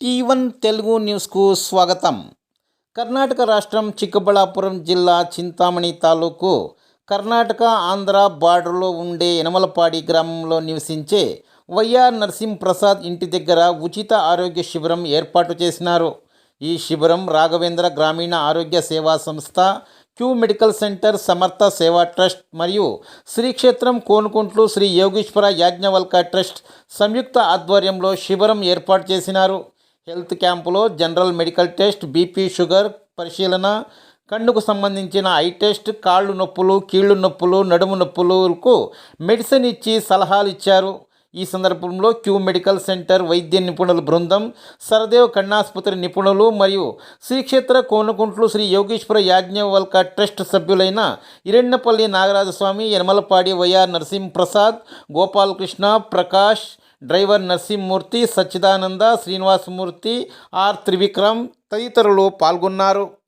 Tea one Telugu న్యూస్కు స్వాగతం. కర్ణాటక రాష్ట్రం చిక్కబళ్ళాపురం జిల్లా చింతామణి తాలూకు కర్ణాటక ఆంధ్ర బార్డర్లో ఉండే యనమలపాడి గ్రామంలో నివసించే వైఆర్ నరసింహప్రసాద్ ఇంటి దగ్గర ఉచిత ఆరోగ్య శిబిరం ఏర్పాటు చేసినారు. ఈ శిబిరం రాఘవేంద్ర గ్రామీణ ఆరోగ్య సేవా సంస్థ క్యూ మెడికల్ సెంటర్ సమర్థ సేవా ట్రస్ట్ మరియు శ్రీక్షేత్రం కోనుకుంట్లు శ్రీ యోగీశ్వర యాజ్ఞవల్క ట్రస్ట్ సంయుక్త ఆధ్వర్యంలో శిబిరం ఏర్పాటు చేసినారు. హెల్త్ క్యాంపులో general medical test BP sugar పరిశీలన కన్నుకు సంబంధించిన ఐ టెస్ట్ కాళ్ళు నొప్పులు కీళ్ళు నొప్పులు నడుము నొప్పులకు మెడిసిన్ ఇచ్చి సలహాలు ఇచ్చారు. ఈ సందర్భంలో క్యూ మెడికల్ సెంటర్ వైద్య నిపుణుల బృందం సరదేవ్ కన్నాసుపత్రి నిపుణులు మరియు Srikshetra Konakuntlu Sri Yogeshwara Yajnavalkya trust సభ్యులైన Irennapalli Nagarajaswamy Yanamalapadi YR Narasimhaprasad Gopalakrishna Prakash driver Narasimhamurthy Sachidananda Srinivasamurthy R Trivikram తదితరులు పాల్గొన్నారు.